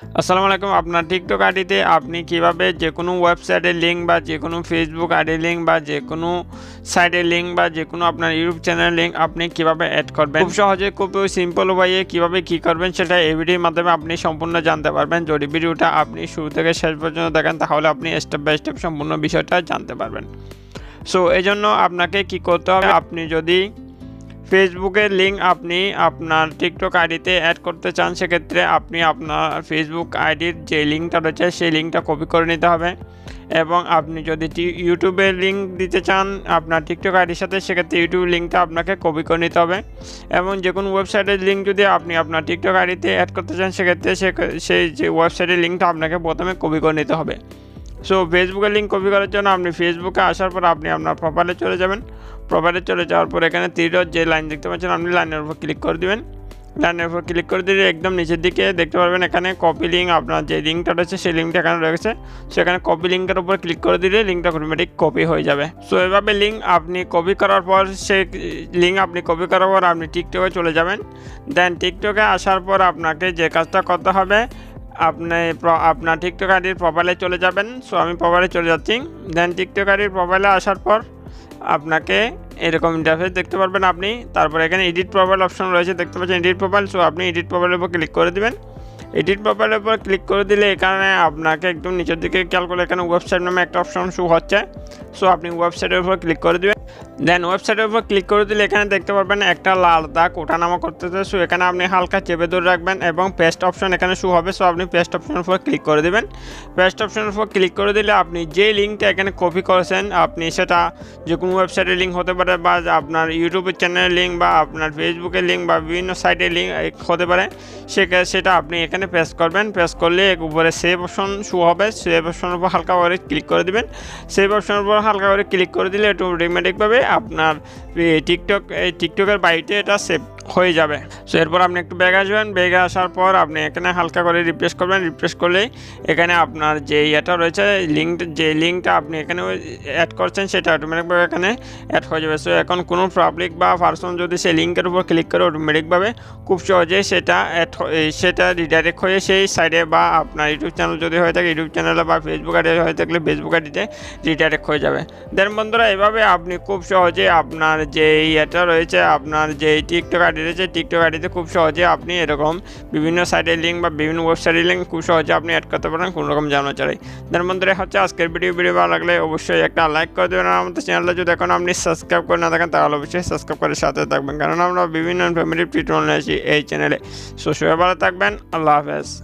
আসসালামু আলাইকুম। আপনার টিকটক আইডিতে আপনি কীভাবে যে কোনো ওয়েবসাইটের লিঙ্ক বা যে কোনো ফেসবুক আইডির লিঙ্ক বা যে কোনো সাইটের লিঙ্ক বা যে কোনো আপনার ইউটিউব চ্যানেলের লিঙ্ক আপনি কীভাবে অ্যাড করবেন? খুব সহজে, খুব সিম্পল ওয়ে কীভাবে কি করবেন সেটা এই ভিডিওর মাধ্যমে আপনি সম্পূর্ণ জানতে পারবেন। যদি ভিডিওটা আপনি শুরু থেকে শেষ পর্যন্ত দেখেন, তাহলে আপনি স্টেপ বাই স্টেপ সম্পূর্ণ বিষয়টা জানতে পারবেন। সো এই জন্য আপনাকে কি করতে হবে? আপনি যদি ফেসবুকের লিঙ্ক আপনি আপনার টিকটক আইডিতে অ্যাড করতে চান, সেক্ষেত্রে আপনি আপনার ফেসবুক আইডির যে লিঙ্কটা রয়েছে, সেই লিঙ্কটা কপি করে নিতে হবে। এবং আপনি যদি ইউটিউবের লিঙ্ক দিতে চান আপনার টিকটক আইডির সাথে, সেক্ষেত্রে ইউটিউব লিঙ্কটা আপনাকে কপি করে নিতে হবে। এবং যে কোনো ওয়েবসাইটের লিঙ্ক যদি আপনি আপনার টিকটক আইডিতে অ্যাড করতে চান, সেক্ষেত্রে সেই যে ওয়েবসাইটের লিঙ্কটা আপনাকে প্রথমে কপি করে নিতে হবে। সো ফেসবুকের লিঙ্ক কপি করার জন্য আপনি ফেসবুকে আসার পর আপনি আপনার প্রোফাইলে চলে যাবেন। প্রোফাইলে চলে যাওয়ার পর এখানে তীরের যে লাইন দেখতে পাচ্ছেন, আপনি লাইনের উপর ক্লিক করে দিবেন। লাইনের উপর ক্লিক করে দিলে একদম নিচের দিকে দেখতে পারবেন এখানে কপি লিঙ্ক আপনার যে লিঙ্কটা রয়েছে, সেই লিঙ্কটা এখানে রয়েছে। সেখানে কপি লিঙ্কের উপর ক্লিক করে দিলে লিঙ্কটা অটোমেটিক কপি হয়ে যাবে। সো এভাবে লিঙ্ক আপনি কপি করার পর, সেই লিঙ্ক আপনি কপি করার পর আপনি টিকটকে চলে যাবেন। দেন টিকটকে আসার পর আপনাকে যে কাজটা করতে হবে আপনি আপনার টিকটক আইডির প্রোফাইলে চলে যাবেন। সো আমি প্রোফাইলে চলে যাচ্ছি। দেন টিকটক আইডির প্রোফাইলে আসার পর আপনাকে এরকম ইন্টারফেস দেখতে পারবেন আপনি। তারপর এখানে এডিট প্রোফাইল অপশন রয়েছে, দেখতে পাচ্ছেন এডিট প্রোফাইল সো আপনি এডিট প্রোফাইলের উপর ক্লিক করে দিবেন। এডিট প্রোফাইলের উপর ক্লিক করে দিলে এখানে আপনাকে একদম নিচের দিকে খেয়াল করলে এখানে ওয়েবসাইট নামে একটা অপশন শো হচ্ছে। সো আপনি ওয়েবসাইটের উপর ক্লিক করে দিবেন। দেন ওয়েবসাইটের উপর ক্লিক করে দিলে এখানে দেখতে পারবেন একটা লাল দাগ ওঠানামা করতেছে সো এখানে আপনি হালকা চেপে ধরে রাখবেন এবং পেস্ট অপশন এখানে শু হবে। সো আপনি পেস্ট অপশনের উপর ক্লিক করে দিবেন। পেস্ট অপশনের উপর ক্লিক করে দিলে আপনি যে লিঙ্কটা এখানে কপি করেছেন, আপনি সেটা যে কোনো ওয়েবসাইটের লিঙ্ক হতে পারে বা আপনার ইউটিউবের চ্যানেলের লিঙ্ক বা আপনার ফেসবুকের লিঙ্ক বা বিভিন্ন সাইটের লিঙ্ক হতে পারে। সেটা আপনি এখানে পেস্ট করবেন। পেস্ট করলে উপরে সেভ অপশন শু হবে। সেভ অপশনের উপর হালকা করে ক্লিক করে দিবেন। সেভ অপশনের উপর হালকা করে ক্লিক করে দিলে একটু অটোমেটিকভাবে আপনার টিকটক এই টিকটকের বাড়িতে এটা সেভ হয়ে যাবে। সো এরপর আপনি একটু ব্যাগ আসবেন। ব্যাগে আসার পর আপনি এখানে হালকা করে রিপ্লেস করবেন। রিপ্লেস করলেই এখানে আপনার যে ইয়েটা রয়েছে লিঙ্ক যে লিঙ্কটা আপনি এখানে অ্যাড করছেন, সেটা অটোমেটিকভাবে এখানে অ্যাড হয়ে যাবে। সো এখন কোনো পাবলিক বা পার্সন যদি সেই লিঙ্কের উপর ক্লিক করে অটোমেটিকভাবে খুব সহজেই সেটা অ্যাড সেটা রিডাইরেক্ট হয়ে সেই সাইডে বা আপনার ইউটিউব চ্যানেল যদি হয়ে থাকে ইউটিউব চ্যানেলে বা ফেসবুক আইডি হয়ে থাকলে ফেসবুক আইডিতে রিডাইরেক্ট হয়ে যাবে। দেন বন্ধুরা, এভাবে আপনি খুব সহজে আপনার যে ইয়েটা রয়েছে, আপনার যে টিকটক আইডি রয়েছে টিকটক আইডিতে খুব সহজে আপনি এরকম বিভিন্ন সাইটের লিঙ্ক বা বিভিন্ন ওয়েবসাইটের লিঙ্ক খুব সহজে আপনি অ্যাড করতে পারেন, কোনো রকম জানা চাই তার মধ্যে হচ্ছে আজকের ভিডিও ভিডিও ভালো লাগলে অবশ্যই একটা লাইক করে দেবেন আর আমাদের চ্যানেলটা যদি এখন আপনি সাবস্ক্রাইব করে না থাকেন, তাহলে অবশ্যই সাবস্ক্রাইব করে সাথে থাকবেন। কারণ আমরা বিভিন্ন ইনফরমেটিভ টিউটোরিয়াল নিয়ে আসি এই চ্যানেলে সো সবাই ভালো থাকবেন। আল্লাহ হাফেজ।